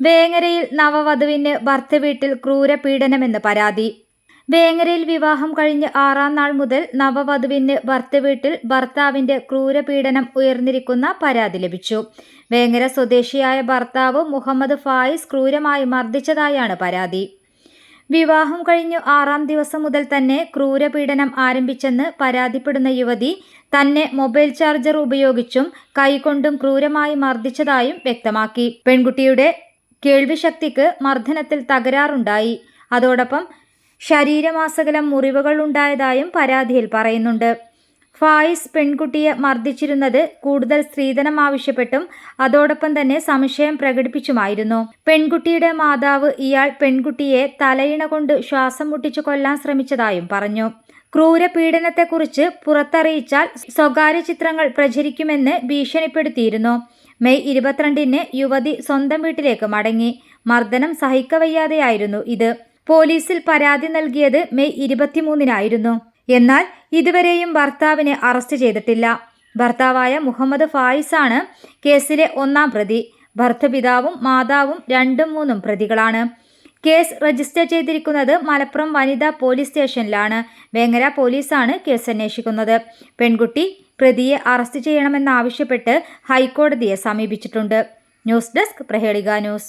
വേങ്ങരയിൽ നവവധുവിന് ഭർത്തൃവീട്ടിൽ ക്രൂരപീഡനമെന്ന് പരാതി. വേങ്ങരയിൽ വിവാഹം കഴിഞ്ഞ് ആറാം നാൾ മുതൽ നവവധുവിന് ഭർത്തൃവീട്ടിൽ ഭർത്താവിന്റെ ക്രൂരപീഡനം ഉയർന്നിരിക്കുന്ന പരാതി ലഭിച്ചു. വേങ്ങര സ്വദേശിയായ ഭർത്താവ് മുഹമ്മദ് ഫായിസ് ക്രൂരമായി മർദ്ദിച്ചതായാണ് പരാതി. വിവാഹം കഴിഞ്ഞു ആറാം ദിവസം മുതൽ തന്നെ ക്രൂരപീഡനം ആരംഭിച്ചെന്ന് പരാതിപ്പെടുന്ന യുവതി തന്നെ മൊബൈൽ ചാർജർ ഉപയോഗിച്ചും കൈകൊണ്ടും ക്രൂരമായി മർദ്ദിച്ചതായും വ്യക്തമാക്കി. പെൺകുട്ടിയുടെ കേൾവിശക്തിക്ക് മർദ്ദനത്തിൽ തകരാറുണ്ടായി. അതോടൊപ്പം ശരീരമാസകലം മുറിവുകൾ ഉണ്ടായതായും പരാതിയിൽ പറയുന്നുണ്ട്. ഫായിസ് പെൺകുട്ടിയെ മർദ്ദിച്ചിരുന്നത് കൂടുതൽ സ്ത്രീധനം ആവശ്യപ്പെട്ടും അതോടൊപ്പം തന്നെ സംശയം പ്രകടിപ്പിച്ചുമായിരുന്നു. പെൺകുട്ടിയുടെ മാതാവ് ഇയാൾ പെൺകുട്ടിയെ തലയിണ കൊണ്ട് ശ്വാസം മുട്ടിച്ചു കൊല്ലാൻ ശ്രമിച്ചതായും പറഞ്ഞു. ക്രൂരപീഡനത്തെക്കുറിച്ച് പുറത്തറിയിച്ചാൽ സ്വകാര്യ ചിത്രങ്ങൾ പ്രചരിക്കുമെന്ന് ഭീഷണിപ്പെടുത്തിയിരുന്നു. മെയ് ഇരുപത്തിരണ്ടിന് യുവതി സ്വന്തം വീട്ടിലേക്ക് മടങ്ങി. മർദ്ദനം സഹിക്കവയ്യാതെയായിരുന്നു ഇത്. പോലീസിൽ പരാതി നൽകിയത് മെയ് ഇരുപത്തിമൂന്നിനായിരുന്നു. എന്നാൽ ഇതുവരെയും ഭർത്താവിനെ അറസ്റ്റ് ചെയ്തിട്ടില്ല. ഭർത്താവായ മുഹമ്മദ് ഫായിസാണ് കേസിലെ ഒന്നാം പ്രതി. ഭർത്തപിതാവും മാതാവും രണ്ടും മൂന്നും പ്രതികളാണ്. കേസ് രജിസ്റ്റർ ചെയ്തിരിക്കുന്നത് മലപ്പുറം വനിതാ പോലീസ് സ്റ്റേഷനിലാണ്. വേങ്ങര പോലീസാണ് കേസ് അന്വേഷിക്കുന്നത് പെൺകുട്ടി പ്രതിയെ അറസ്റ്റ് ചെയ്യണമെന്നാവശ്യപ്പെട്ട് ഹൈക്കോടതിയെ സമീപിച്ചിട്ടുണ്ട്. News desk Prahelika news.